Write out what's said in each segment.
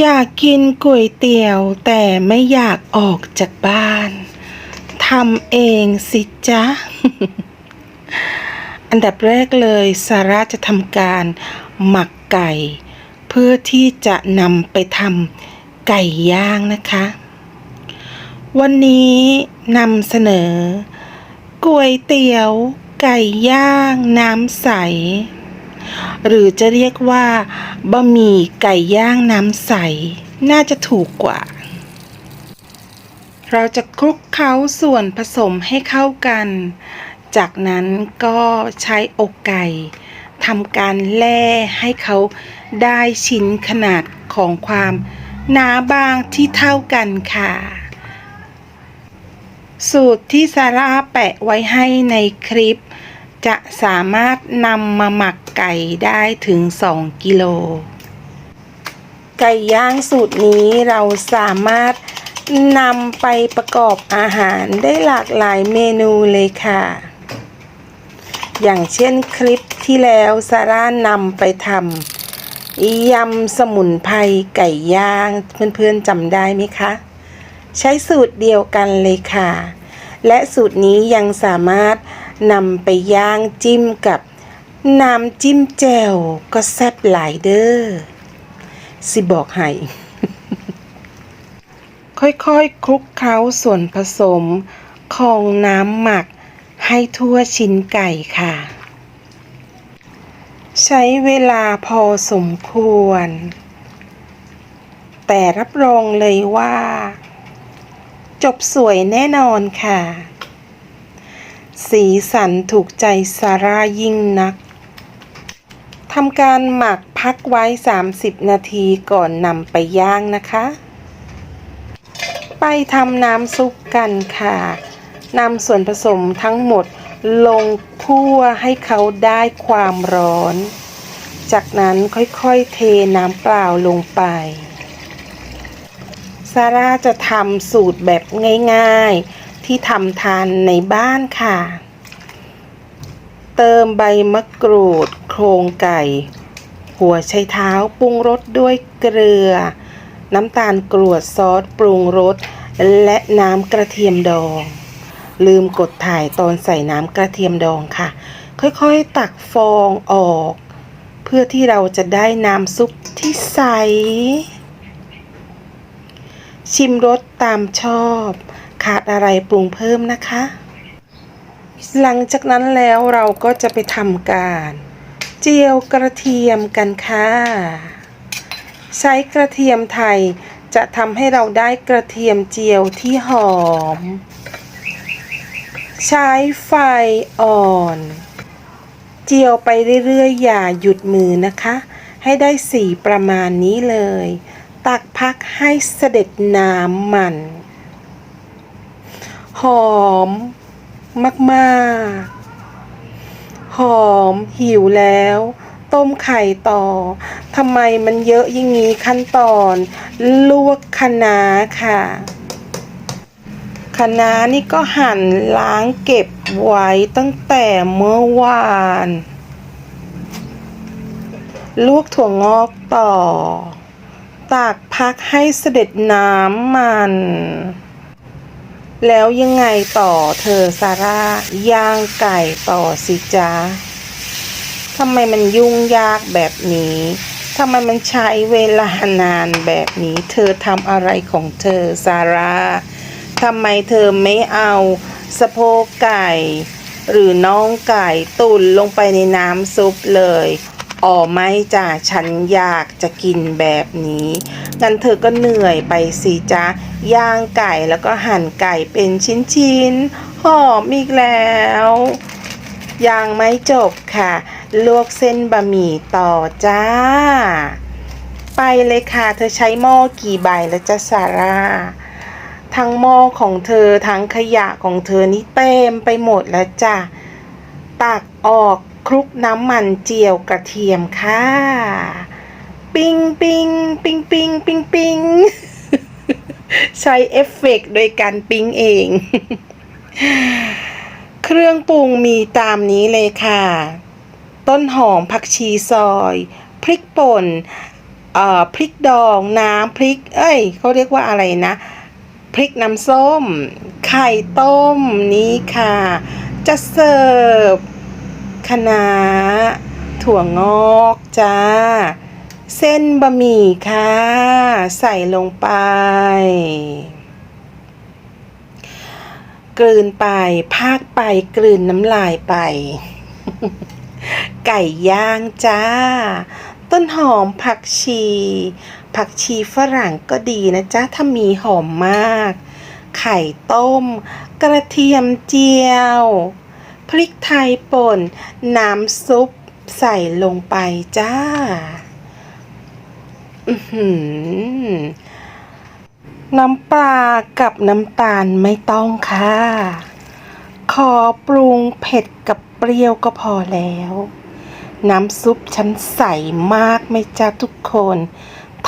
อยากกินก๋วยเตี๋ยวแต่ไม่อยากออกจากบ้านทำเองสิจ๊ะ อันดับแรกเลยซาร่าจะทำการหมักไก่ เพื่อที่จะนำไปทำไก่ย่างนะคะ วันนี้นำเสนอก๋วยเตี๋ยวไก่ย่างน้ำใส หรือจะเรียกว่าบะหมี่ไก่ย่างน้ำใส น่าจะถูกกว่า เราจะคลุกเคล้าส่วนผสมให้เข้ากัน จากนั้นก็ใช้อกไก่ทำการแล่ให้เขาได้ชิ้นขนาดของความหนาบางที่เท่ากันค่ะ สูตรที่ซาร่าแปะไว้ให้ในคลิป จะสามารถนำมาหมักไก่ได้ถึง 2 กิโล ไก่ย่างสูตรนี้เราสามารถนำไปประกอบอาหารได้หลากหลายเมนูเลยค่ะ อย่างเช่นคลิปที่แล้วซาร่านำไปทำยำสมุนไพรไก่ย่าง เพื่อนๆจำได้ไหมคะ ใช้สูตรเดียวกันเลยค่ะ และสูตรนี้ยังสามารถ นำไปย่างจิ้มกับน้ำจิ้มแจ่วก็แซ่บหลายเด้อสิบอกให้ค่อยๆคลุกเคล้าส่วนผสมของน้ำหมักให้ทั่วชิ้นไก่ค่ะ ใช้เวลาพอสมควร แต่รับรองเลยว่า จบสวยแน่นอนค่ะ สีสันถูกใจซาร่ายิ่งนักทำการหมักพักไว้ 30 นาทีก่อนนำไปย่างนะคะ ไปทำน้ำซุปกันค่ะนำส่วนผสมทั้งหมดลงคั่วให้เขาได้ความร้อน จากนั้นค่อยๆเทน้ำเปล่าลงไป ซาร่าจะทำสูตรแบบง่ายๆ ที่ทำทานในบ้านค่ะ เติมใบมะกรูด โครงไก่ หัวไชเท้าปรุงรสด้วยเกลือ น้ำตาลกรวดซอสปรุงรส และน้ำกระเทียมดอง ลืมกดถ่ายตอนใส่น้ำกระเทียมดองค่ะ ค่อยๆตักฟองออก เพื่อที่เราจะได้น้ำซุปที่ใสชิมรสตามชอบ ขาดอะไรปรุงเพิ่มนะคะ หลังจากนั้นแล้วเราก็จะไปทำการ เจียวกระเทียมกันค่ะ ใช้กระเทียมไทยจะทำให้เราได้กระเทียมเจียวที่หอม ใช้ไฟอ่อน เจียวไปเรื่อยๆ อย่าหยุดมือนะคะ ให้ได้สีประมาณนี้เลย ตักพักให้เสด็จน้ำมัน อม มากๆ หอมหิวแล้ว ต้มไข่ต่อทำไมมันเยอะอย่างนี้ขั้นตอน ลวกคะน้าค่ะคะน้านี่ก็หั่นล้างเก็บไว้ตั้งแต่เมื่อวาน ลวกถั่วงอกต่อ ตากพักให้เสด็จน้ำมัน แล้วยังไงต่อเธอซาร่าย่างไก่ต่อสิจ๊ะทำไมมันยุ่งยากแบบนี้ทำไมมันใช้เวลานานแบบนี้ เธอทำอะไรของเธอซาร่าทำไมเธอไม่เอาสะโพกไก่ หรือน้องไก่ตุ่นลงไปในน้ำซุปเลยอ๋อไม่จ้ะฉันอยากจะกินแบบนี้ งั้นเธอก็เหนื่อยไปสิจ๊ะย่างไก่แล้วก็หั่นไก่เป็นชิ้นๆหอมอีกแล้ว ยังไม่จบค่ะ ลวกเส้นบะหมี่ต่อจ้า ไปเลยค่ะ เธอใช้หม้อกี่ใบแล้วจ้าซาราทั้งหม้อของเธอทั้งขยะของเธอนี่เต็มไปหมดแล้วจ้ะตักออกคลุกน้ำมันเจียวกระเทียมค่ะ ปิงปิงปิงปิงปิงปิงใช้เอฟเฟกต์โดยการปิงเอง เครื่องปรุงมีตามนี้เลยค่ะ ต้นหอมผักชีซอย พริกป่นเอ่อพริกดอง น้ำพริก เอ้ยเขาเรียกว่าอะไรนะ พริกน้ำส้ม ไข่ต้มนี้ค่ะ จะเสิร์ฟคะน้าถั่วงอกจ้า เส้นบะหมี่ค่ะ ใส่ลงไป กลืนไปพากไปกลืนน้ำลายไป ไก่ย่างจ้า ต้นหอมผักชี ผักชีฝรั่งก็ดีนะจ๊ะ ถ้ามีหอมมาก ไข่ต้ม กระเทียมเจียว พริกไทยป่น น้ำซุปใส่ลงไปจ้า น้ำปลากับน้ำตาลไม่ต้องค่ะ ขอปรุงเผ็ดกับเปรี้ยวก็พอแล้ว น้ำซุปฉันใสมากไม่จ้าทุกคน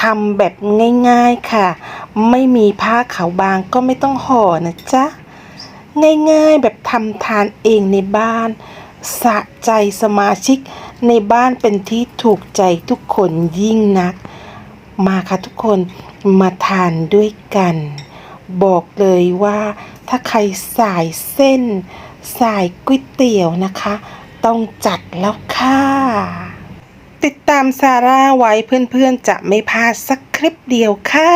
ทำแบบง่ายๆค่ะ ไม่มีผ้าขาวบางก็ไม่ต้องห่อนะจ๊ะ ง่ายๆแบบทำทานเองในบ้าน สะใจสมาชิกในบ้านเป็นที่ถูกใจทุกคนยิ่งนัก มาค่ะทุกคนมาทานด้วยกัน บอกเลยว่าถ้าใครสายเส้น สายก๋วยเตี๋ยวนะคะ ต้องจัดแล้วค่ะ ติดตามซาร่าไว้เพื่อนๆจะไม่พลาดสักคลิปเดียวค่ะ